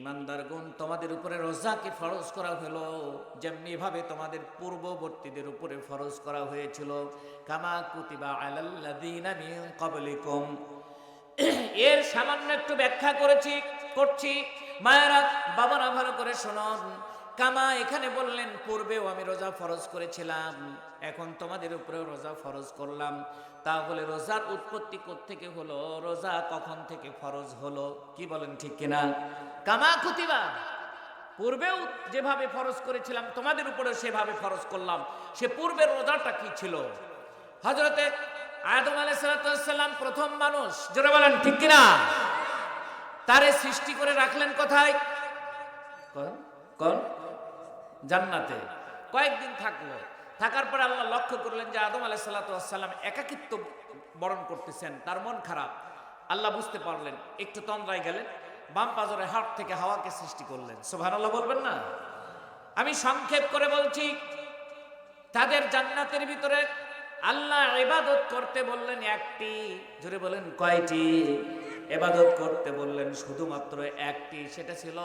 ইমানদার গুণ তোমাদের উপরে রোজাকে ফরজ করা হলো, যেমনি ভাবে তোমাদের পূর্ববর্তীদের উপরে ফরজ করা হয়েছিল। কামা কুতিবা আলাল্লাযীনা মিন ক্বাবলিকুম। এর সামান্য একটু ব্যাখ্যা করেছি, করছি। মায়েরা, বাবারা ভালো করে শুনুন। কামা এখানে বললেন, পূর্বেও আমি রোজা ফরজ করেছিলাম, এখন তোমাদের উপরেও রোজা ফরজ করলাম। তাহলে রোজার উৎপত্তি থেকে হলো? রোজা কখন থেকে ফরজ হলো? কি বলেন ঠিক কিনা? কামা কুতিবা পূর্বেও যেভাবে ফরজ করেছিলাম, তোমাদের উপরে সেভাবে ফরজ করলাম। সে পূর্বের রোজাটা কি ছিল? হজরতে আদম আলাইসালাম প্রথম মানুষ, জোরে বলেন, ঠিক কিনা? তারে সৃষ্টি করে রাখলেন কোথায়? কোন? জান্নাতে। কয়েকদিন থাকল। থাকার পরে আল্লাহ লক্ষ্য করলেন যে আদম আলাইসাল্লাম একাকিত্ব বরণ করতেছেন, তার মন খারাপ। আল্লাহ বুঝতে পারলেন, একটু তন্দ্রায় গেলেন। বাম পাজরের হাট থেকে হাওয়াকে সৃষ্টি করলেন। সোভানাল্লাহ বলবেন না? আমি সংক্ষেপ করে বলছি, তাদের জান্নাতের ভিতরে আল্লাহ ইবাদত করতে বললেন একটি, জোরে বলেন কয়টি? এবাদত করতে বললেন শুধুমাত্র একটি, সেটা ছিল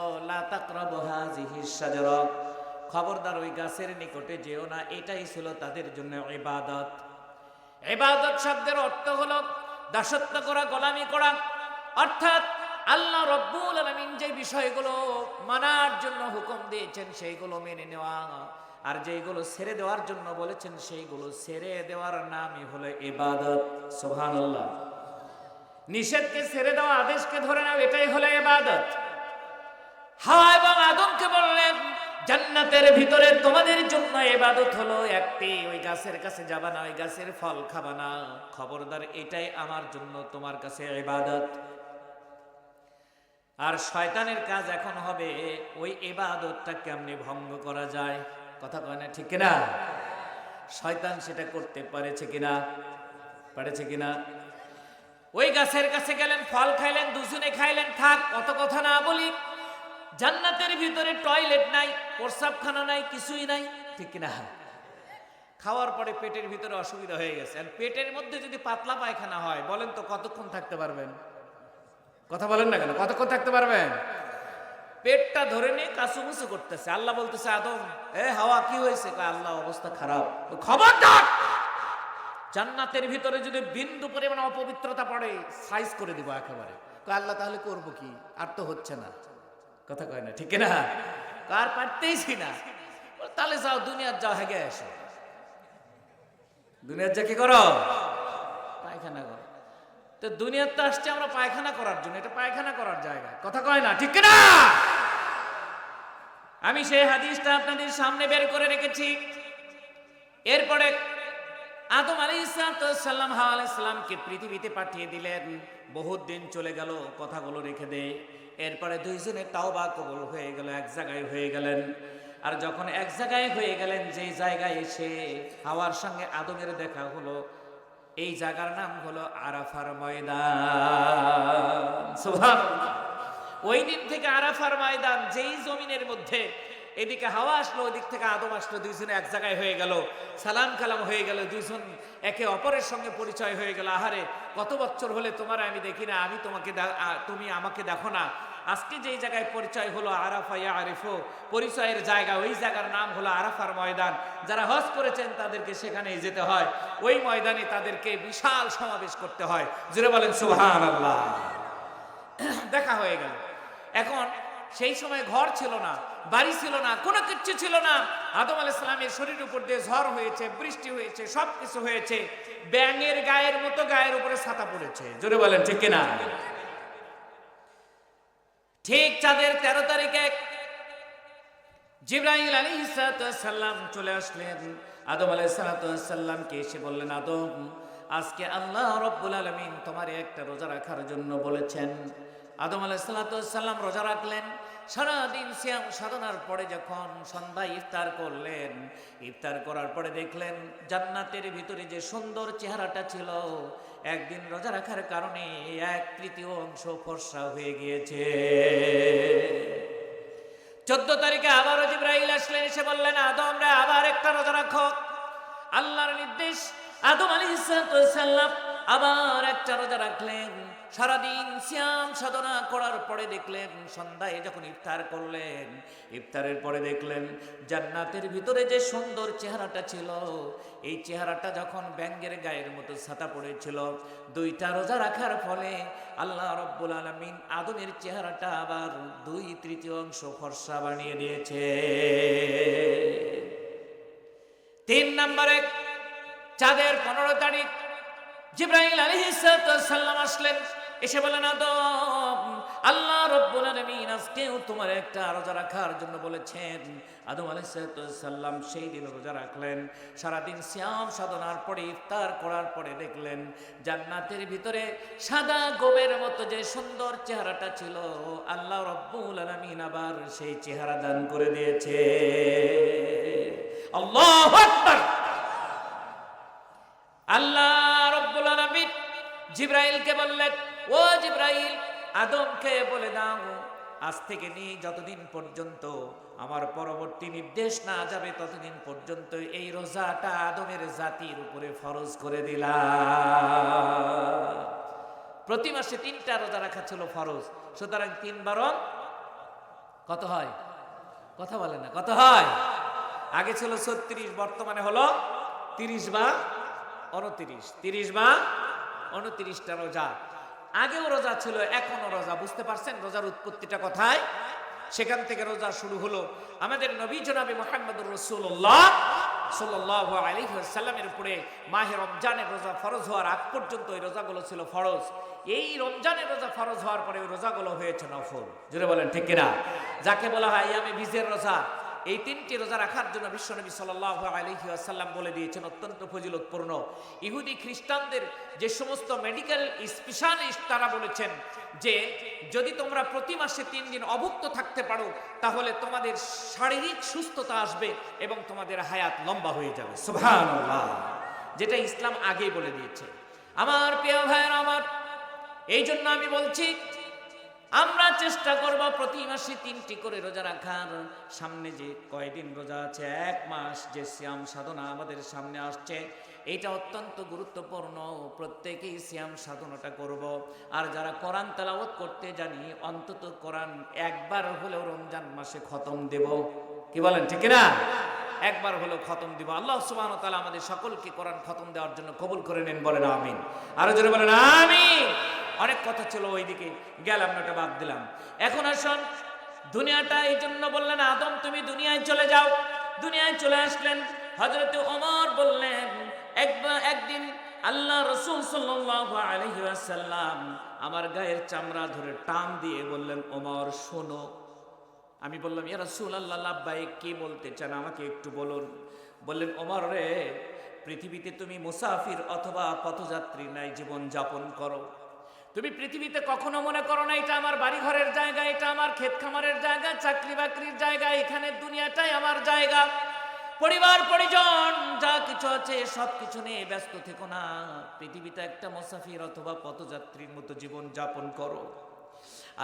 খবরদার ওই গাছের নিকটে যেও না, এটাই ছিল তাদের জন্য ইবাদত। ইবাদত শব্দের অর্থ হলো দাসত্ব করা, গোলামি করা। অর্থাৎ আল্লাহ রব্বুল আলামিন যে বিষয়গুলো মানার জন্য হুকুম দিয়েছেন, সেইগুলো মেনে নেওয়া। আর যেগুলো ছেড়ে দেওয়ার জন্য বলেছেন, সেইগুলো ছেড়ে দেওয়ার নামই হলো ইবাদত। সুবহানাল্লাহ। নিষেধকে ছেড়ে দেওয়া, আদেশকে ধরে নাও, এটাই হলো এবাদত হাওয়া এবং আদমকে বললেন, জান্নাতের ভিতরে তোমাদের জন্য এবাদত হলো একটি। ওই গাছের কাছে যাবা না, ওই গাছের ফল খাবা না। খবরদার, এটাই আমার জন্য তোমার কাছে ইবাদত। আর শয়তানের কাজ এখন হবে ওই এবাদতটা কেমনি ভঙ্গ করা যায়? কথা কয় না ঠিক কিনা? শয়তান সেটা করতে পারেছে কিনা? পারেছে কিনা? ওই গাছের কাছে গেলেন, ফল খাইলেন, দুজনে খাইলেন, থাক, অত কথা না বলি। জান্নাতের ভিতরে টয়লেট নাই, প্রস্রাবখানা নাই, কিছুই নাই, ঠিক কিনা? খাওয়ার পরে পেটের ভিতরে অসুবিধা হয়ে গেছে। আর পেটের মধ্যে যদি পাতলা পায়খানা হয়, বলেন তো কতক্ষণ থাকতে পারবেন? কথা বলেন না কেন? কতক্ষণ থাকতে পারবেন? পেটটা ধরে নিয়ে কাসুমুসু করতেছে। আল্লাহ বলতেছে, আদম, এ হাওয়া কি হয়েছে? আল্লাহ, অবস্থা খারাপ। খবরদার! জান্নাতের ভিতরে যদি বিন্দু পরিমাণ অপবিত্রতা পড়ে সাইজ করে দিব একেবারে। আল্লাহ, তাহলে করব কি? আর তো হচ্ছে না। কথা কয় না, ঠিক না? কার পারতেইছি না। তাহলে যাও, দুনিয়ার যাও, হেগে এসো। দুনিয়ার যা কি করো? পায়খানা করো। তো দুনিয়ার তো আসছে আমরা পায়খানা করার জন্য, এটা পায়খানা করার জায়গা। কথা কয় না, ঠিক না আমি সেই হাদিসটা আপনাদের সামনে বের করে রেখেছি। এরপরে আদম আলী সাল্লাম হাওয়া আলাইসাল্লামকে পৃথিবীতে পাঠিয়ে দিলেন। বহুত দিন চলে গেল, কথাগুলো রেখে দে। এরপরে দুইজনের তাওবা কবল হয়ে গেল, এক জায়গায় হয়ে গেলেন। আর যখন এক জায়গায় হয়ে গেলেন, যেই জায়গায় এসে হাওয়ার সঙ্গে আদমের দেখা হলো এই জায়গার নাম হলো আরাফার ময়দান। ওই দিন থেকে আরাফার ময়দান, যেই জমিনের মধ্যে এদিকে হাওয়া আসলো, ওদিক থেকে আদম আসলো, দুইজনে এক জায়গায় হয়ে গেল। সালাম কালাম হয়ে গেল, দুইজন একে অপরের সঙ্গে পরিচয় হয়ে গেল। আহারে, কত বছর হলে তোমার আমি দেখি না, আমি তোমাকে তুমি আমাকে দেখো না। আজকে যেই জায়গায় পরিচয় হলো আরাফা ইয়া আরিফো পরিচয়ের জায়গা, ওই জায়গার নাম হলো আরাফার ময়দান। যারা হজ করেছেন তাদেরকে সেখানে যেতে হয়। ওই ময়দানে তাদেরকে বিশাল সমাবেশ করতে হয়। জুড়ে বলেন সুহান আল্লাহ দেখা হয়ে গেল। এখন সেই সময় ঘর ছিল না, বাড়ি ছিল না, কোনো কিচ্ছু ছিল না। আদম আল ইসলামের শরীর উপর দিয়ে ঝড় হয়েছে, বৃষ্টি হয়েছে সব কিছু হয়েছে। ব্যাঙের গায়ের মতো গায়ের উপরে ছাতা পড়েছে। জোরে বলেন, ঠিক কিনা? ঠিক চাঁদের তেরো তারিখে জিব্রাহিল আলী সাল্লাম চলে আসলেন। আদম আলাই সালাতামকে এসে বললেন, আদম, আজকে আল্লাহ রব্বুল আলমিন তোমার একটা রোজা রাখার জন্য বলেছেন। আদম আলাই সাল্লাম রোজা রাখলেন। সারাদিন শ্যাম সাধনার পরে যখন সন্ধ্যায় ইফতার করলেন, ইফতার করার পরে দেখলেন জান্নাতের ভিতরে যে সুন্দর চেহারাটা ছিল, একদিন রোজা রাখার কারণে এক তৃতীয় অংশ ফর্সা হয়ে গিয়েছে। চোদ্দ তারিখে আবারও জিব্রাহিল আসলেন, এসে বললেন, আদম রে, আবার একটা রোজা রাখো। আল্লাহর নির্দেশ, আদম আলী সাল্লাম আবার একটা রোজা রাখলেন, সারাদিন শ্যাম সাধনা করার পরে দেখলেন, সন্ধ্যায় যখন ইফতার করলেন, ইফতারের পরে দেখলেন, জান্নাতের ভিতরে যে সুন্দর চেহারাটা ছিল, এই চেহারাটা যখন ব্যাঙ্গের গায়ের মতো ছাতা পড়েছিল, দুইটা রোজা রাখার ফলে আল্লাহ রব্বুল আলমিন আদমের চেহারাটা আবার দুই তৃতীয় অংশ ফর্সা বানিয়ে দিয়েছে। তিন নম্বরে চাঁদের পনেরো তারিখ জিব্রাহিম আলী সাল্লাম আসলেন। এসে বলেন, আদম, আল্লাহ রব্বুল আলামিন আজকেও তোমার একটা রোজা রাখার জন্য বলেছেন। আদম আলাইহিস সাল্লাম সেই দিন রোজা রাখলেন। সারাদিন শ্যাম সাধনার পরে ইফতার করার পরে দেখলেন, জান্নাতের ভিতরে সাদা গোবের মতো যে সুন্দর চেহারাটা ছিল, আল্লাহ রব্বুল আলমিন আবার সেই চেহারা দান করে দিয়েছে। আল্লাহু আল্লাহ জিব্রাইলকে বললেন, ও জিব্রাইল, আদমকে বলে দাও, আজ থেকে নিয়ে যতদিন পর্যন্ত আমার পরবর্তী নির্দেশ না যাবে, ততদিন পর্যন্ত এই রোজাটা আদমের জাতির উপরে ফরজ করে দিলাম প্রতি মাসে তিনটা রোজা রাখা ছিল ফরজ। সুতরাং তিন বারো কত হয়? কথা বলে না, কত হয়? আগে ছিল ছত্রিশ, বর্তমানে হলো তিরিশ বা উনত্রিশ। তিরিশ বা উনত্রিশটা রোজা। আগেও রোজা ছিল, এখনও রোজা। বুঝতে পারছেন রোজার উৎপত্তিটা কোথায়? সেখান থেকে রোজা শুরু হলো আমাদের নবী জনাবি মোহাম্মদুর রসুল্লাহ সাল্লাহ আলহিসাল্লামের উপরে মাহে রমজানের রোজা ফরজ হওয়ার আগ পর্যন্ত ওই রোজাগুলো ছিল ফরজ। এই রমজানের রোজা ফরজ হওয়ার পরে ওই রোজাগুলো হয়েছে নফল। বলেন যাকে বলা হয়, আমি বীজের রোজা। এই তিনটি রোজা রাখার জন্য বিশ্বনবী সাল্লাহ আলহি আসাল্লাম বলে দিয়েছেন, অত্যন্ত ফজিলতপূর্ণ। ইহুদি খ্রিস্টানদের যে সমস্ত মেডিকেল স্পেশালিস্ট তারা বলেছেন যে, যদি তোমরা প্রতি মাসে তিন দিন অভুক্ত থাকতে পারো, তাহলে তোমাদের শারীরিক সুস্থতা আসবে এবং তোমাদের হায়াত লম্বা হয়ে যাবে। যেটা ইসলাম আগেই বলে দিয়েছে। আমার প্রিয় ভাইয়ের, আমার এই জন্য আমি বলছি আমরা চেষ্টা করব প্রতি মাসে তিনটি করে রোজা রাখার। সামনে যে কয়দিন রোজা আছে, এক মাস যে শ্যাম সাধনা আমাদের সামনে আসছে, এটা অত্যন্ত গুরুত্বপূর্ণ। প্রত্যেকেই শ্যাম সাধনাটা করব। আর যারা কোরআন তেলাওয়াত করতে জানি, অন্তত কোরআন একবার হলেও রমজান মাসে খতম দেব। কি বলেন, ঠিক না একবার হলেও খতম দিব। আল্লাহ সুবহানাহু ওয়া তাআলা আমাদের সকলকে কোরআন খতম দেওয়ার জন্য কবুল করে নেন, বলেন আমিন। আরও জোরে বলেন, আমিন। অনেক কথা ছিল ওইদিকে, গেলাম ওটা বাদ দিলাম। এখন আসুন, দুনিয়াটা এই জন্য বললেন, আদম, তুমি দুনিয়ায় চলে যাও। দুনিয়ায় চলে আসলেন হজরত ওমর বললেন, একবার, একদিন আল্লাহ রসুল সাল্লাল্লাহু আলাইহি ওয়াসাল্লাম আমার গায়ের চামড়া ধরে টান দিয়ে বললেন, ওমর, শোনো। আমি বললাম, ইয়া রাসূল আল্লাহ লাব্বাই কি বলতে চান আমাকে একটু বলুন? বললেন, ওমর রে, পৃথিবীতে তুমি মুসাফির অথবা পথযাত্রী নাই জীবন যাপন করো। তুমি পৃথিবীতে কখনো মনে করো না, এটা আমার বাড়ি ঘরের জায়গা, এটা আমার ক্ষেত খামারের জায়গা, চাকরি বাকরির জায়গা, এখানে দুনিয়াটাই আমার জায়গা। পরিবার, পরিজন, যা কিছু আছে সব কিছু নিয়ে ব্যস্ত থেকো না। পৃথিবীতে একটা মুসাফির অথবা পথযাত্রীর মতো জীবন যাপন করো।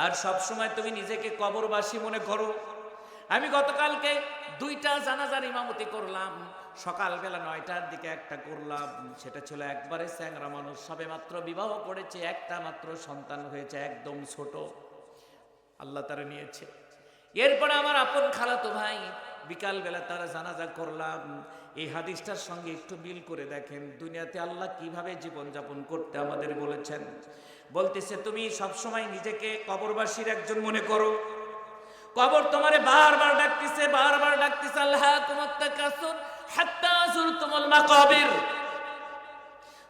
আর সব সময় তুমি নিজেকে কবরবাসী মনে করো। আমি গতকালকে দুইটা জানাজার ইমামতি করলাম। সকালবেলা নয়টার দিকে একটা করলাম। সেটা ছিল একবারে স্যাংরা মানুষ। সবে মাত্র বিবাহ করেছে, একটা মাত্র সন্তান হয়েছে, একদম ছোট। আল্লাহ তারা নিয়েছে। এরপরে আমার আপন খালাতো ভাই, বিকালবেলা তারা জানাজা করলাম। এই হাদিসটার সঙ্গে একটু মিল করে দেখেন, দুনিয়াতে আল্লাহ কীভাবে জীবনযাপন করতে আমাদের বলেছেন। বলতেছে, তুমি সবসময় নিজেকে কবরবাসীর একজন মনে করো। কবর তোমারে বারবার ডাকতেছে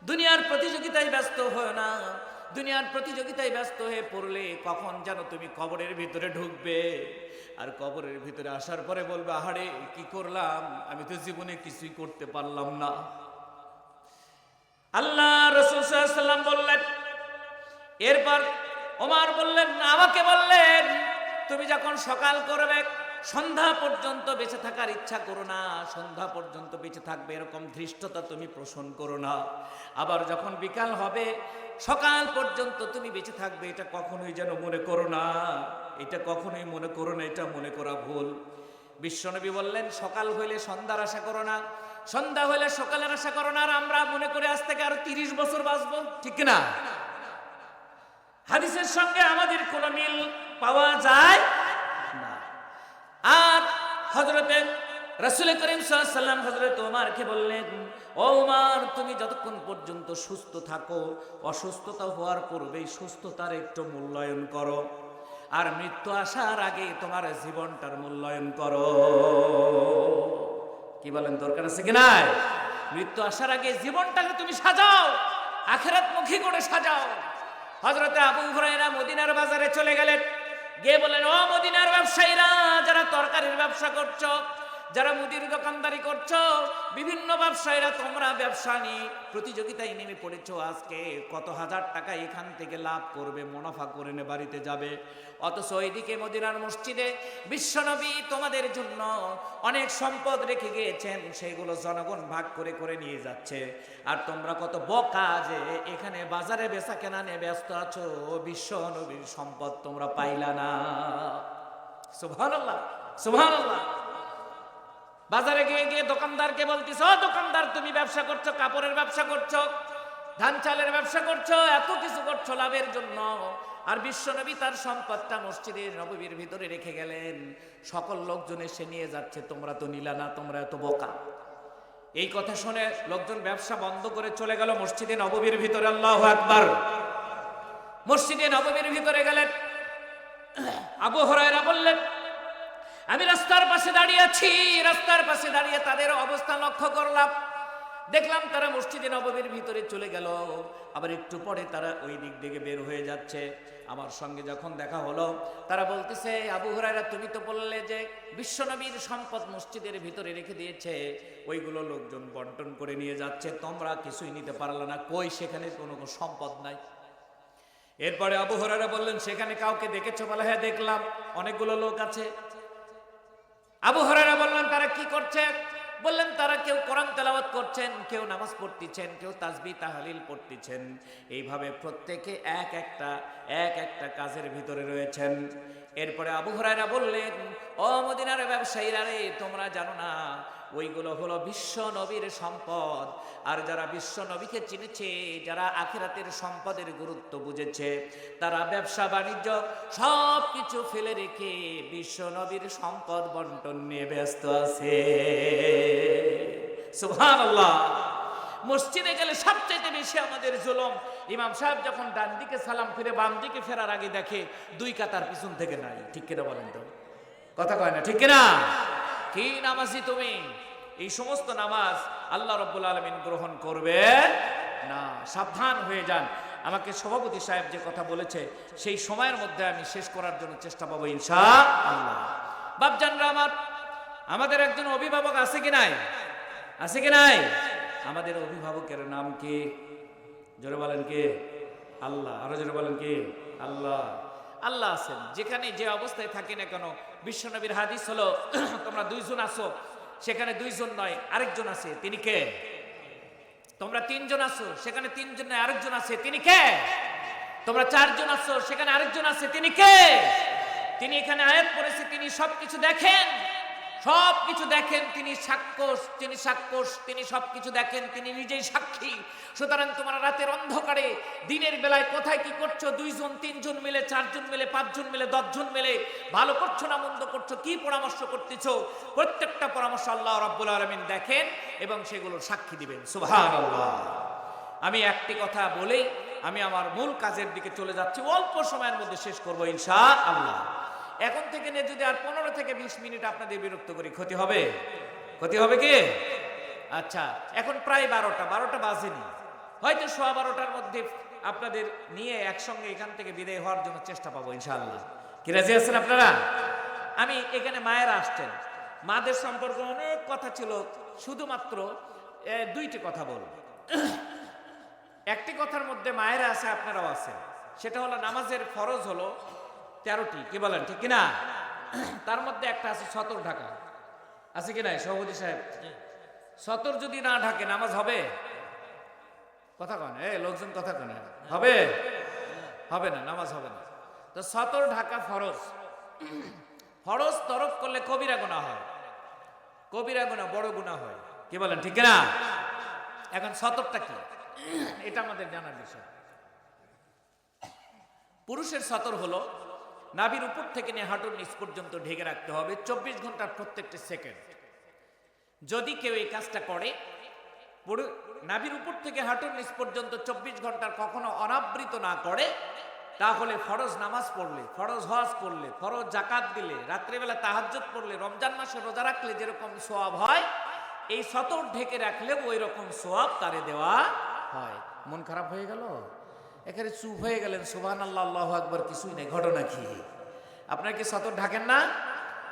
দুনিয়ার প্রতিযোগিতায় ব্যস্ত হয় না। দুনিয়ার প্রতিযোগিতায় ব্যস্ত হয়ে পড়লে কখন যেন তুমি কবরের ভিতরে ঢুকবে? আর কবরের ভিতরে আসার পরে বলবে, আহারে, কি করলাম? আমি তো জীবনে কিছুই করতে পারলাম না। আল্লাহ রসুল বললেন, এরপর ওমার বললেন, আমাকে বললেন, তুমি যখন সকাল করবে সন্ধ্যা পর্যন্ত বেঁচে থাকার ইচ্ছা করো না, সন্ধ্যা পর্যন্ত বেঁচে থাকবে, এরকম ধৃষ্টতা তুমি পোষণ করো না। আবার যখন বিকাল হবে, সকাল পর্যন্ত তুমি বেঁচে থাকবে, এটা কখনোই যেন মনে করো না। এটা কখনোই মনে করো না, এটা মনে করা ভুল। বিশ্বনবী বললেন, সকাল হইলে সন্ধ্যার আশা করো না, সন্ধ্যা হলে সকালের আশা করো না, আর আমরা মনে করে আজ থেকে আরও তিরিশ বছর বাঁচবো, ঠিক না হাদিসের সঙ্গে আমাদের কোনো মিল পাওয়া যায়? আর হজরতে রসুল করিম সাল্লাম হজরত ওমারকে বললেন ওমার, তুমি যতক্ষণ পর্যন্ত সুস্থ থাকো, অসুস্থতা হওয়ার পূর্বেই সুস্থতার একটু মূল্যায়ন করো। আর মৃত্যু আসার আগে তোমার জীবনটার মূল্যায়ন করো। কি বলেন, দরকার আছে কি নাই? মৃত্যু আসার আগে জীবনটাকে তুমি সাজাও আখেরাত মুখী করে সাজাও। হজরতে আবু হুরায়রা মদিনার বাজারে চলে গেলেন। গিয়ে বলেন ও মদিনার ব্যবসায়ীরা যারা তরকারির ব্যবসা করছ যারা মুদির দোকানদারি করছ, বিভিন্ন ব্যবসায়ীরা তোমরা ব্যবসা নিয়ে প্রতিযোগিতায় নেমে পড়েছো আজকে। কত হাজার টাকা এখান থেকে লাভ করবে, মুনাফা করে নে, বাড়িতে যাবে। অথচ ওইদিকে মদিনার মসজিদে বিশ্বনবী তোমাদের জন্য অনেক সম্পদ রেখে গিয়েছেন, সেগুলো জনগণ ভাগ করে করে নিয়ে যাচ্ছে। আর তোমরা কত বকা যে এখানে বাজারে বেচা কেনা নিয়ে ব্যস্ত আছো বিশ্ব নবীর সম্পদ তোমরা পাইলা না। সুবহানাল্লাহ সুবহানাল্লাহ। বাজারে গিয়ে গিয়ে দোকানদারকে বলতিস দোকানদার, তুমি ব্যবসা করছ, কাপড়ের ব্যবসা করছ, ধান চালের ব্যবসা করছ, এত কিছু করছ লাভের জন্য। আর বিশ্বনবী তার সম্পদটা মসজিদের নববীর ভিতরে রেখে গেলেন। সকল লোকজন এসে নিয়ে যাচ্ছে, তোমরা তো নিলা না, তোমরা এত বোকা। এই কথা শুনে লোকজন ব্যবসা বন্ধ করে চলে গেল মসজিদে নববীর ভিতরে, আল্লাহ আকবার। মসজিদে নববীর ভিতরে গেলেন। আবু হরায়রা বললেন আমি রাস্তার পাশে দাঁড়িয়ে আছি, রাস্তার পাশে দাঁড়িয়ে তাদের অবস্থা লক্ষ্য করলাম। দেখলাম তারা মসজিদে নববীর ভিতরে চলে গেল। আবার একটু পরে তারা ওই দিক থেকে বের হয়ে যাচ্ছে। আমার সঙ্গে যখন দেখা হলো, তারা বলতেছে, আবু হুরায়রা, তুমি তো বললে যে বিশ্বনবীর সম্পদ মসজিদের ভিতরে রেখে দিয়েছে। ওইগুলো লোকজন বন্টন করে নিয়ে যাচ্ছে। তোমরা কিছুই নিতে পারলে না। কই সেখানে কোনো সম্পদ নাই? এরপরে আবু বললেন, সেখানে কাউকে দেখেছ? বলে হ্যাঁ দেখলাম। অনেকগুলো লোক আছে। আবু হরেরা বললেন, তারা কি করছে বললেন, তারা কেউ কোরআন তেলাওয়াত করছেন, কেউ নামাজ পড়তেছেন, কেউ তাজবি তাহালিল পড়তেছেন। এইভাবে প্রত্যেকে এক একটা এক একটা কাজের ভিতরে রয়েছেন। এরপরে আবু হরাইরা বললেন, ও মদিনার ব্যবসায়ীরা রে, তোমরা জানো না ওইগুলো হলো বিশ্ব নবীর সম্পদ। আর যারা বিশ্ব নবীকে চিনেছে, যারা আখিরাতের সম্পদের গুরুত্ব বুঝেছে, তারা ব্যবসা, বাণিজ্য সব কিছু ফেলে রেখে বিশ্ব নবীর সম্পদ বন্টন নিয়ে ব্যস্ত আছে। মসজিদে গেলে সবচাইতে বেশি আমাদের জুলম, ইমাম সাহেব যখন ডান দিকে সালাম ফিরে বাম দিকে ফেরার আগে দেখে দুই কাতার পিছন থেকে নাই। ঠিক কিনা বলেন তো? কথা কয় না, ঠিক কিনা? কি নামাজি তুমি? এই সমস্ত নামাজ আল্লাহ রব্বুল আলমিন গ্রহণ করবে না। সাবধান হয়ে যান। আমাকে সভাপতি সাহেব যে কথা বলেছে, সেই সময়ের মধ্যে আমি শেষ করার জন্য চেষ্টা পাবো ইনশা আল্লাহ বাপজানরা আমার, আমাদের একজন অভিভাবক আছে কি নাই? আছে কি নাই? আমাদের অভিভাবকের নাম কি? জোরে বলেন কি? আল্লাহ, আরও জোরে বলেন কি? আল্লাহ। আল্লাহ আছেন। যেখানে যে অবস্থায় থাকি না কেন, বিশ্বনবীর হাদিস হলো, তোমরা দুইজন আছো, সেখানে দুইজন নয়, আরেকজন আছে, তিনি কে? তোমরা তিনজন আছো, সেখানে তিনজন নয়, আরেকজন আছে, তিনি কে? তোমরা চারজন আছো, সেখানে আরেকজন আছে, তিনি কে? তিনি এখানে আয়াত পড়েছে, তিনি সবকিছু দেখেন। সব কিছু দেখেন, তিনি সাক্ষস তিনি সাক্ষস তিনি সবকিছু দেখেন, তিনি নিজেই সাক্ষী। সুতরাং তোমরা রাতের অন্ধকারে, দিনের বেলায় কোথায় কি করছ? দুইজন, তিনজন মিলে, চারজন মিলে, পাঁচজন মিলে, দশজন মিলে ভালো করছ না মন্দ করছ? কি পরামর্শ করতেছো? প্রত্যেকটা পরামর্শ আল্লাহ রাব্বুল আলামিন দেখেন এবং সেগুলোর সাক্ষী দিবেন। সুবহানাল্লাহ। আমি একটি কথা বলেই আমি আমার মূল কাজের দিকে চলে যাচ্ছি। অল্প সময়ের মধ্যে শেষ করব ইনশা আল্লাহ এখন থেকে নিয়ে যদি আর পনেরো থেকে বিশ মিনিট আপনাদের বিরক্ত করি, ক্ষতি হবে? ক্ষতি হবে কি? আচ্ছা এখন প্রায় বারোটা বারোটা বাজেনি। হয়তো সোয়া বারোটার মধ্যে আপনাদের নিয়ে একসঙ্গে এখান থেকে বিদায় হওয়ার জন্য চেষ্টা পাবো, ইনশাআল্লাহ। কি রাজি আছেন আপনারা? আমি এখানে মায়েরা আসছেন। মাদের সম্পর্কে অনেক কথা ছিল, শুধুমাত্র দুইটি কথা বলব। একটি কথার মধ্যে মায়েরা আছে, আপনারাও আছেন। সেটা হলো, নামাজের ফরজ হলো তেরোটি কি বলেন ঠিক কিনা? তার মধ্যে একটা আছে সতর ঢাকা। আছে কি নাই সভাপতি সাহেব? সতর যদি না ঢাকে নামাজ হবে? কথা কন এ লোকজন কথা কন হবে? হবে না নামাজ হবে না। তো সতর ঢাকা ফরজ। ফরজ তরক করলে কবিরা গুণা হয়। কবিরা গুণা বড় গুণা হয়। কি বলেন ঠিক না এখন সতরটা কি? এটা আমাদের জানার বিষয়। পুরুষের সতর হলো নাভির উপর থেকে নিয়ে হাঁটুর নিচ পর্যন্ত ঢেকে রাখতে হবে চব্বিশ ঘণ্টার প্রত্যেকটি সেকেন্ড। যদি কেউ এই কাজটা করে নাভির উপর থেকে হাঁটুর নিচ পর্যন্ত চব্বিশ ঘণ্টার কখনো অনাবৃত না করে, তাহলে ফরজ নামাজ পড়লে, ফরজ হজ করলে, ফরজ জাকাত দিলে, রাত্রেবেলা তাহাজ্জুদ পড়লে, রমজান মাসে রোজা রাখলে যেরকম সোয়াব হয়, এই সতর ঢেকে রাখলে ওই রকম সোয়াব তারে দেওয়া হয়। মন খারাপ হয়ে গেল? এখানে চুপ হয়ে গেলেন সুবহান আল্লাহ আল্লাহ আকবর, কিছুই নেই, ঘটনা কি? আপনার কি সতর ঢাকেন না?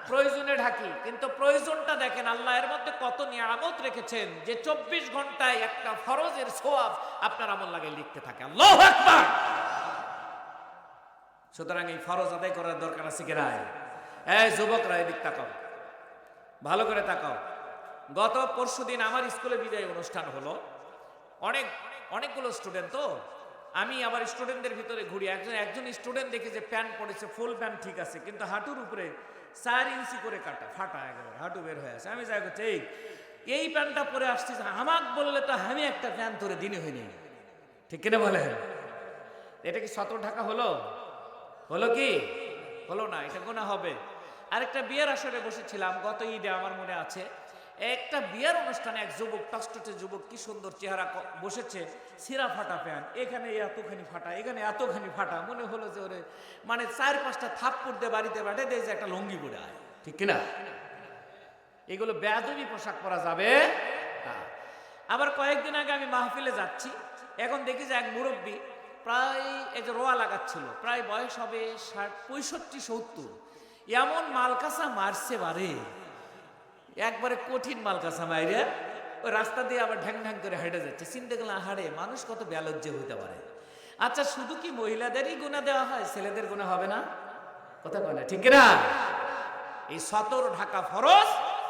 প্রয়োজনে ঢাকি, কিন্তু প্রয়োজনটা দেখেন, আল্লাহ এর মধ্যে কত নিয়ামত রেখেছেন যে চব্বিশ ঘন্টায় একটা ফরজের সোয়াব আপনার আমল লাগে লিখতে থাকে। আল্লাহ আকবার! সুতরাং এই ফরজ আদায় করার দরকার আছে কিনা এই যুবকরা, এদিক তাকাও। ভালো করে তাকাও। গত পরশুদিন আমার স্কুলে বিদায় অনুষ্ঠান হলো। অনেক, অনেকগুলো স্টুডেন্ট তো। আমি আবার স্টুডেন্টদের ভিতরে ঘুরি। একজন একজন স্টুডেন্ট দেখি যে প্যান্ট পরেছে ফুল প্যান্ট ঠিক আছে, কিন্তু হাঁটুর উপরে চার ইঞ্চি করে কাটা, ফাটা একেবারে, হাঁটু বের হয়ে আছে। আমি যাই করছি এই এই প্যান্টটা পরে আসছিস, আমাক বললে তো আমি একটা প্যান্ট তোরে দিনে হয়নি ঠিক কিনা বলেন? এটা কি সতর ঢাকা হলো? হলো কি? হলো না, এটা গোনা হবে। আরেকটা বিয়ের আসরে বসেছিলাম, গত ঈদে আমার মনে আছে একটা বিয়ের অনুষ্ঠানে এক যুবক টস্টটে যুবক, কি সুন্দর চেহারা বসেছে, সিরা ফাটা প্যান্ট, এখানে এতখানি ফাটা, এখানে এতখানি ফাটা, মনে হলো যে ওরে মানে চার পাঁচটা থাপ্পড় দিয়ে বাড়িতে বাটে দিয়ে যে একটা লঙ্গি পরে আয়, ঠিক কিনা এগুলো বেয়াদবি পোশাক পরা যাবে। আবার কয়েকদিন আগে আমি মাহফিলে যাচ্ছি, এখন দেখি যে এক মুরব্বী প্রায় এই যে রোয়া লাগাচ্ছিল, প্রায় বয়স হবে ষাট, পঁয়ষট্টি, সত্তর, এমন মালকাসা মারছে বারে একবারে কঠিন মালকাসা মাইরে, ওই রাস্তা দিয়ে আবার ঢ্যাং ঢ্যাং করে হেঁটে যাচ্ছে। চিনতে গেলে হাড়ে মানুষ কত ব্যালজ্জে হইতে পারে। আচ্ছা শুধু কি মহিলাদেরই গুণা দেওয়া হয়? ছেলেদের গুণা হবে না? কথা কয় না, ঠিক না এই সতর ঢাকা ফরজ,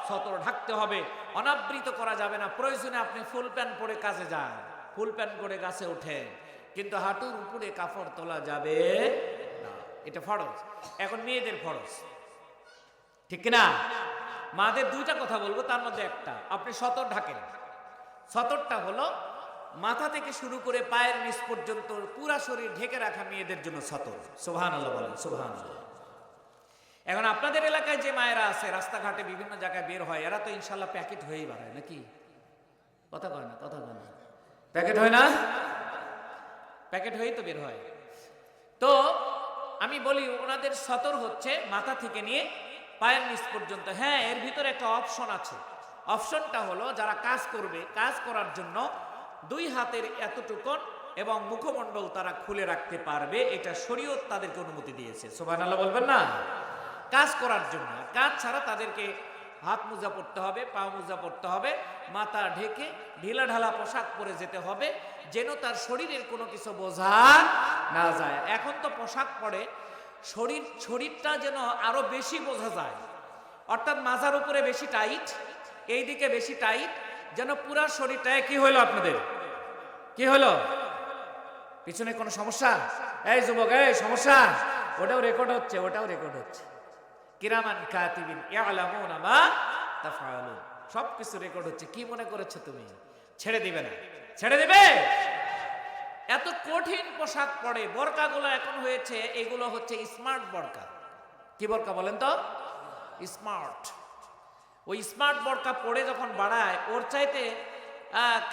সতর ঢাকতে হবে। অনাবৃত করা যাবে না। প্রয়োজনে আপনি ফুল প্যান্ট পরে কাজে যান। ফুল প্যান্ট করে গাছে ওঠেন। কিন্তু হাঁটুর উপরে কাপড় তোলা যাবে না। এটা ফরজ। এখন মেয়েদের ফরজ। ঠিক না মাদের দুইটা কথা বলব, তার মধ্যে একটা। আপনি সতর ঢাকেন। সতরটা হলো, মাথা থেকে শুরু করে পায়ের নিচ পর্যন্ত পুরা শরীর ঢেকে রাখা মেয়েদের জন্য সতর। সোহান আল্লাহ বলেন সোহান এখন আপনাদের এলাকায় যে মায়েরা আছে, রাস্তাঘাটে বিভিন্ন জায়গায় বের হয়, এরা তো ইনশাল্লাহ প্যাকেট হয়েই বাড়ায়, নাকি? কথা কয় না, কথা কয় না। প্যাকেট হয় না? প্যাকেট হয়েই তো বের হয়। তো, আমি বলি, ওনাদের সতর হচ্ছে মাথা থেকে নিয়ে পায়ের নিচ পর্যন্ত। হ্যাঁ এর ভিতরে একটা অপশন আছে। অপশনটা হলো, যারা কাজ করবে, কাজ করার জন্য দুই হাতের এতটুকুন এবং মুখমণ্ডল তারা খুলে রাখতে পারবে, এটা শরীয়ত তাদেরকে অনুমতি দিয়েছে। সোবান আল্লাহ বলবেন না? কাজ করার জন্য। কাজ ছাড়া তাদেরকে হাত মোজা পরতে হবে, পা মোজা পরতে হবে, মাথা ঢেকে ঢিলা ঢালা পোশাক পরে যেতে হবে, যেন তার শরীরের কোনো কিছু বোঝা না যায়। এখন তো পোশাক পরে শরীর, শরীরটা যেন আরও বেশি বোঝা যায়। অর্থাৎ মাজার উপরে বেশি টাইট এই দিকে বেশি টাইট যেন পুরা শরীরটায় কি হলো আপনাদের। কি হলো পিছনে কোনো সমস্যা? এই যুবক, এই সমস্যা? ওটাও রেকর্ড হচ্ছে, ওটাও রেকর্ড হচ্ছে। কিরামান কাতিবিন ইয়ালামুনা মা তাফআলুন। সব কিছু রেকর্ড হচ্ছে। কি মনে করেছ তুমি? ছেড়ে দিবে না। ছেড়ে দিবে? এত কঠিন পোশাক পরে বোরকাগুলো এখন হয়েছে, এগুলো হচ্ছে স্মার্ট বোরকা। কি বরকা বলেন তো? স্মার্ট ওই স্মার্ট বোরকা পরে যখন বাড়ায়, ওর চাইতে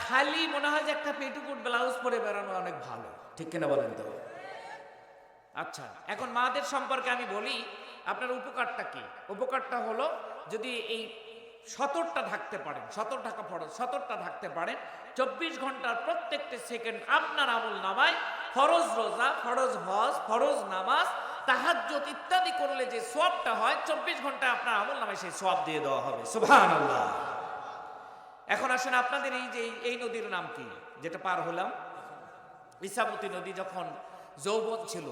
খালি মনে হয় যে একটা পেটুকুট, ব্লাউজ পরে বেড়ানো অনেক ভালো। ঠিক কিনা বলেন তো? আচ্ছা এখন মাদের সম্পর্কে আমি বলি, আপনার উপকারটা কি? উপকারটা হলো যদি এই সতরটা ঢাকতে পারেন, সতর ঢাকা ফরজ, সতরটা ঢাকতে পারেন। চব্বিশ ঘণ্টার প্রত্যেকটি সেকেন্ড আপনার আমল নামায়, ফরজ রোজা, ফরজ হজ, ফরজ নামাজ তাহাজ্জত ইত্যাদি করলে যে সোয়াবটা হয়, চব্বিশ ঘন্টায় আপনার আমল নামায় সেই সোয়াব দিয়ে দেওয়া হবে। সুবহানাল্লাহ। এখন আসেন আপনাদের এই যে, এই নদীর নাম কি? যেটা পার হলাম। ইসামতি নদী যখন যৌবন ছিল,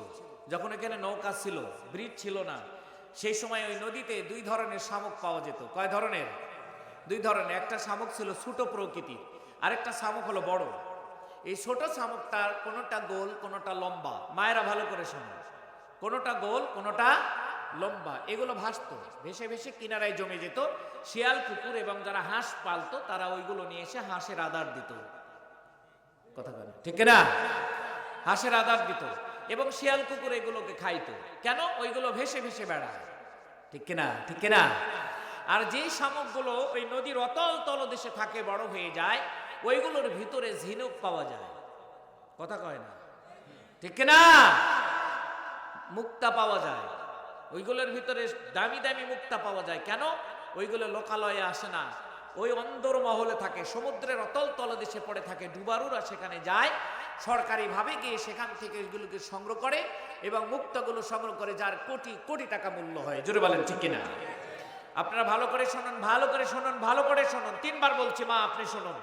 যখন এখানে নৌকা ছিল, ব্রিজ ছিল না সেই সময় ওই নদীতে দুই ধরনের শামুক পাওয়া যেত। কয় ধরনের? দুই ধরনের। একটা শামুক ছিল ছোট প্রকৃতির, আরেকটা শামুক হলো বড়। এই ছোট শামুকটার কোনোটা গোল, কোনোটা লম্বা, মায়েরা ভালো করে শোনো। কোনোটা গোল, কোনোটা লম্বা, এগুলো ভাসতো। ভেসে ভেসে কিনারায় জমে যেত। শিয়াল, কুকুর এবং যারা হাঁস পালতো, তারা ওইগুলো নিয়ে এসে হাঁসের আদার দিত। কথা বলে ঠিক না হাঁসের আদার দিত। এবং শিয়াল কুকুর এগুলোকে খাইতো। কেন? ওইগুলো ভেসে ভেসে বেড়ায়। ঠিক কিনা? ঠিক কিনা? আর যে শামুকগুলো ওই নদীর অতল তলদেশে থাকে বড় হয়ে যায় ওইগুলোর ভিতরে ঝিনুক পাওয়া যায়। কথা কয় না? ঠিক কিনা? মুক্তা পাওয়া যায়। ওইগুলোর ভিতরে দামি দামি মুক্তা পাওয়া যায়। কেন? ওইগুলো লোকালয়ে আসে না। ওই অন্দর মহলে থাকে সমুদ্রের অতল তলদেশে পড়ে থাকে ডুবারুরা সেখানে যায়। সরকারিভাবে গিয়ে সেখান থেকে এগুলোকে সংগ্রহ করে এবং মুক্তগুলো সংগ্রহ করে যার কোটি কোটি টাকা মূল্য হয়। জোরে বলেন, ঠিক কিনা? আপনারা ভালো করে শুনুন, ভালো করে শুনুন, ভালো করে শুনুন। তিনবার বলছি, মা, আপনি শুনুন।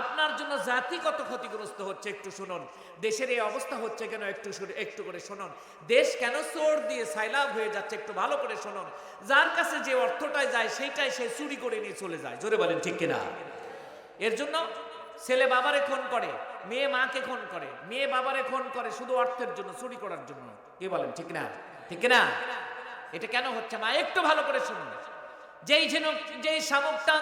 আপনার জন্য জাতি কত ক্ষতিগ্রস্ত হচ্ছে, একটু শুনুন। দেশের এই অবস্থা হচ্ছে কেন, একটু একটু করে শুনুন। দেশ কেন চোর দিয়ে সাইলাভ হয়ে যাচ্ছে, একটু ভালো করে শুনুন। যার কাছে যে অর্থটাই যায়, সেইটাই সে চুরি করে নিয়ে চলে যায়। জোরে বলেন, ঠিক কিনা? এর জন্য ছেলে বাবারে খুন করে মেয়ে মাকে খুন করে, মেয়ে বাবারে খুন করে শুধু অর্থের জন্য, চুরি করার জন্য। কি বলেন, ঠিক না? ঠিক না? এটা কেন হচ্ছে মা? একটু ভালো করে শুনুন। যেই ঝিনুক, যেই শামুকটা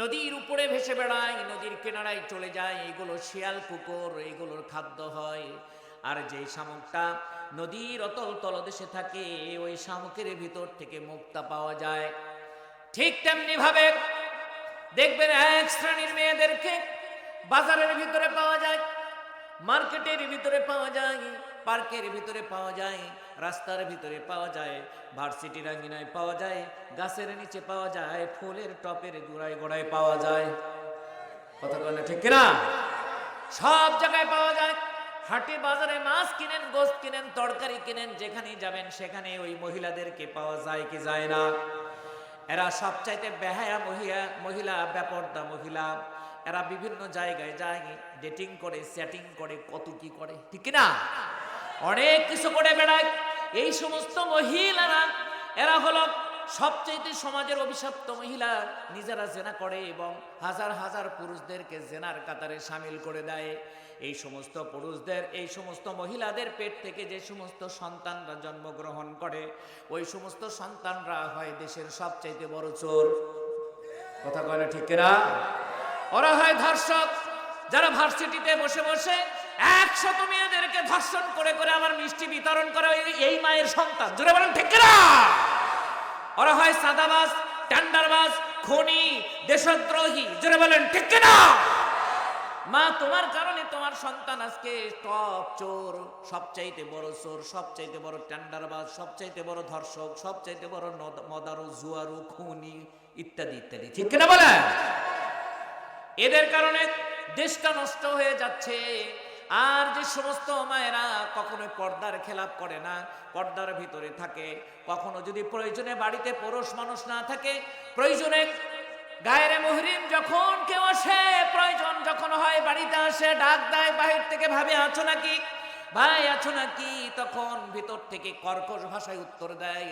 নদীর উপরে ভেসে বেড়ায়, নদীর কিনারায় চলে যায় এইগুলো শিয়াল কুকুর এইগুলোর খাদ্য হয়। আর যেই শামুকটা নদীর অতল তলদেশে থাকে, ওই শামুকের ভিতর থেকে মুক্তা পাওয়া যায়। ঠিক তেমনি ভাবে দেখবেন এক শ্রেণির মেয়েদেরকে বাজারের ভিতরে পাওয়া যায়, মার্কেটের ভিতরে পাওয়া যায়, পার্কের ভিতরে পাওয়া যায়, রাস্তার ভিতরে পাওয়া যায়, ভার্সিটি রাঙ্গিনায় পাওয়া যায়, গাছের নিচে পাওয়া যায়, ফুলের টপের গোড়ায় গোড়ায় পাওয়া যায়। কথা বলে ঠিক কিনা? সব জায়গায় পাওয়া যায়। হাটে বাজারে মাছ কিনেন, গোস্ত কিনেন, তরকারি কিনেন, যেখানেই যাবেন সেখানে ওই মহিলাদেরকে পাওয়া যায় কি যায় না। এরা সবচাইতে বেহায়া মহিলা মহিলা ব্যাপারদা মহিলা। এরা বিভিন্ন জায়গায় যায় ডেটিং করে সেটিং করে, কত কি করে, ঠিক না অনেক কিছু করে বেড়ায়। এই সমস্ত মহিলারা, এরা হলো সবচেয়ে সমাজের অভিশপ্ত মহিলা। নিজেরা জেনা করে এবং হাজার হাজার পুরুষদেরকে জেনার কাতারে সামিল করে দেয়। এই সমস্ত পুরুষদের, এই সমস্ত মহিলাদের পেট থেকে যে সমস্ত সন্তানরা জন্মগ্রহণ করে, ওই সমস্ত সন্তানরা হয় দেশের সবচাইতে বড় চোর। কথা কয় না ঠিক না ওরা হয় ধর্ষক। যারা ভার্সিটিতে বসে বসে একশত মেয়েদেরকে ধর্ষণ করে করে আমার মিষ্টি বিতরণ করে এই মায়ের সন্তান। জোরে বলেন, ঠিক না ওরা হয় সাদাবাজ, টেন্ডারবাজ, খনি, দেশদ্রোহী। জোরে বলেন, ঠিক না মা, তোমার কারণে তোমার সন্তান আজকে টপ চোর, সবচাইতে বড় চোর, সবচাইতে বড় টেন্ডারবাজ, সবচাইতে বড় ধর্ষক, সবচাইতে বড় মদারু, জুয়ারু, খুনি, ইত্যাদি ইত্যাদি। ঠিক কিনা বলে এদের কারণে দেশটা নষ্ট হয়ে যাচ্ছে। আর যে সমস্ত মায়েরা কখনো পর্দার খেলাপ করে না, পর্দার ভিতরে থাকে, কখনো যদি প্রয়োজনে বাড়িতে পুরুষ মানুষ না থাকে, প্রয়োজনে গায়ের মহরিম যখন কেউ আসে, প্রয়োজন যখন হয় বাড়িতে আসে, ডাক দেয়, বাহির থেকে ভাবে, আছো নাকি? ভাই, আছো নাকি? তখন ভিতর থেকে কর্কশ ভাষায় উত্তর দেয়।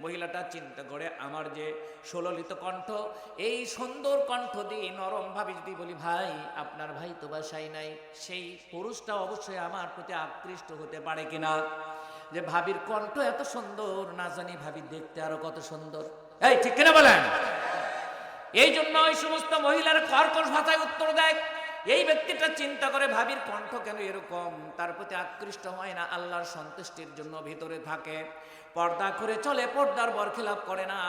মহিলাটা চিন্তা করে, আমার যে সুললিত কণ্ঠ, এই সুন্দর কণ্ঠ দিয়ে নরম ভাবে যদি বলি, ভাই, আপনার ভাই তো বাসায় নাই। সেই পুরুষটা অবশ্যই আমার প্রতি আকৃষ্ট হতে পারে কিনা? যে ভাবির কণ্ঠ এত সুন্দর, না জানি ভাবি দেখতে আরও কত সুন্দর। এই, ঠিক কিনা বলেন? এই জন্য ওই সমস্ত মহিলার কর্কশ ভাষায় উত্তর দেয় এই ব্যক্তিটা চিন্তা করে ভাবির কণ্ঠ কেন এরকম? তার প্রতি আকৃষ্ট হয় না, আল্লাহর সন্তুষ্টির জন্য ভিতরে থাকে। পর্দা করে চলে, পর্দার বরখিলাপ করে না।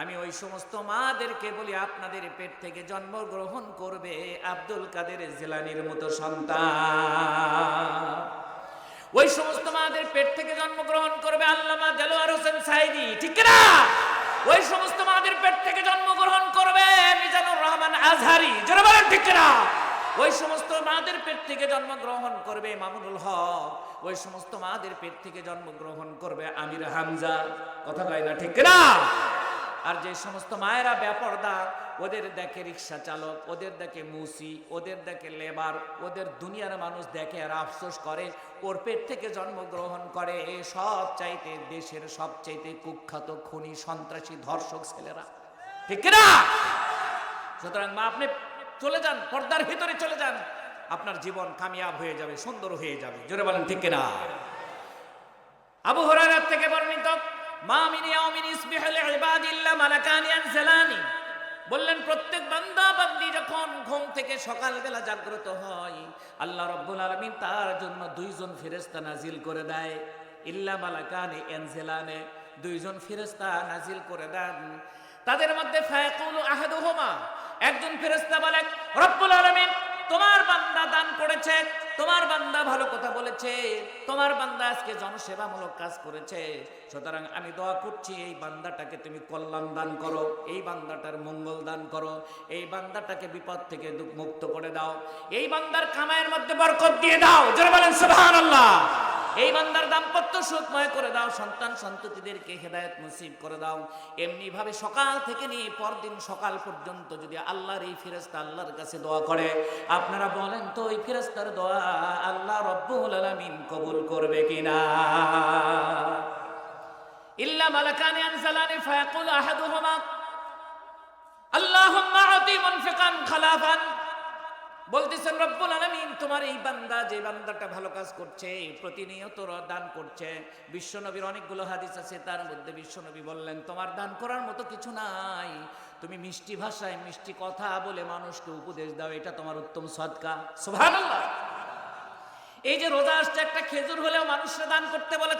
আমি ওই সমস্ত মাদেরকে বলি, আপনাদের পেট থেকে জন্মগ্রহণ করবে আব্দুল কাদের জেলানির মতো সন্তান। ওই সমস্ত মাদের পেট থেকে জন্মগ্রহণ করবে আল্লামা দেলোয়ার হোসেন সাইদি, ঠিক না ওই সমস্ত মাদের পেট থেকে জন্মগ্রহণ করবে মিজানুর রহমান আজহারি যারা বলেন, ঠিক না ওই সমস্ত মাদের পেট থেকে জন্মগ্রহণ করবে মামুনুল হক। ওই সমস্ত মাদের পেট থেকে জন্মগ্রহণ করবে আমির হামজা। কথা কয় না ঠিক না আর যে সমস্ত মায়েরা ব্যাপারদা ওদের দেখে রিক্সা চালক, ওদের দেখে মুসি, ওদের দেখে লেবার, ওদের দুনিয়ার মানুষ দেখে আর আফসোস করে, ওর পেট থেকে জন্মগ্রহণ করে এ সব চাইতে দেশের সব চাইতে কুখ্যাত খুনি সন্ত্রাসী ধর্ষক ছেলেরা। ঠিক না সুতরাং মা, আপনি চলে যান, পর্দার ভিতরে চলে যান। আপনার জীবন কামিয়াব হয়ে যাবে, সুন্দর হয়ে যাবে। জোরে বলেন, ঠিক না আবু হুরায়রা থেকে বর্ণিত বললেন, প্রত্যেক যখন ঘুম থেকে সকালবেলা জাগ্রত হয়, আল্লাহ রব্বুল আলামিন তার জন্য দুইজন ফেরেশতা নাজিল করে দেয়। ইল্লা মালাকানি আনসালানে, দুইজন ফেরেশতা নাজিল করে দেন। তাদের মধ্যে ফায়াকুলু একজন ফেরেশতা বলে রব্বুল আলামিন, তোমার বান্দা দান করেছে, তোমার বান্দা ভালো কথা বলেছে, তোমার বান্দা আজকে জনসেবামূলক কাজ করেছে, সুতরাং আমি দোয়া করছি, এই বান্দাটাকে তুমি কল্যাণ দান করো, এই বান্দাটার মঙ্গল দান করো, এই বান্দাটাকে বিপদ থেকে মুক্ত করে দাও, এই বান্দার কামায়ের মধ্যে বরকত দিয়ে দাও। যারা বলেন, সুবহানাল্লাহ। এই বান্দার দাম্পত্য সুখময় করে দাও, সন্তান সন্ততিদেরকে হেদায়েত নসিব করে দাও। এমনি ভাবে সকাল থেকে নিয়ে পরদিন সকাল পর্যন্ত যদি আল্লাহর এই ফেরেস্তা আল্লাহর কাছে দোয়া করে, আপনারা বলেন তো এই ফেরেস্তার দোয়া আল্লাহ রব্বুল আলামিন কবুল করবে কিনা? ইল্লা মালাকানি আনসালানি ফায়াকুল আহাদুহুমা। আল্লাহুম্মা আতি মুনফিকান খালাফান। বলতেছেন, রব্বুল আলামিন, তোমার এই বান্দা যে বান্দাটা ভালো কাজ করছে, প্রতিনিয়ত দান করছে। বিশ্বনবীর অনেকগুলো হাদিস আছে, তার মধ্যে বিশ্বনবী বললেন, তোমার দান করার মতো কিছু নাই। তুমি মিষ্টি ভাষায় মিষ্টি কথা বলে মানুষকে উপদেশ দাও, এটা তোমার উত্তম সদকা। সুবহানাল্লাহ। এই যে রোজা আসছে, একটা খেজুর হলেও মানুষরা দান করতে বলে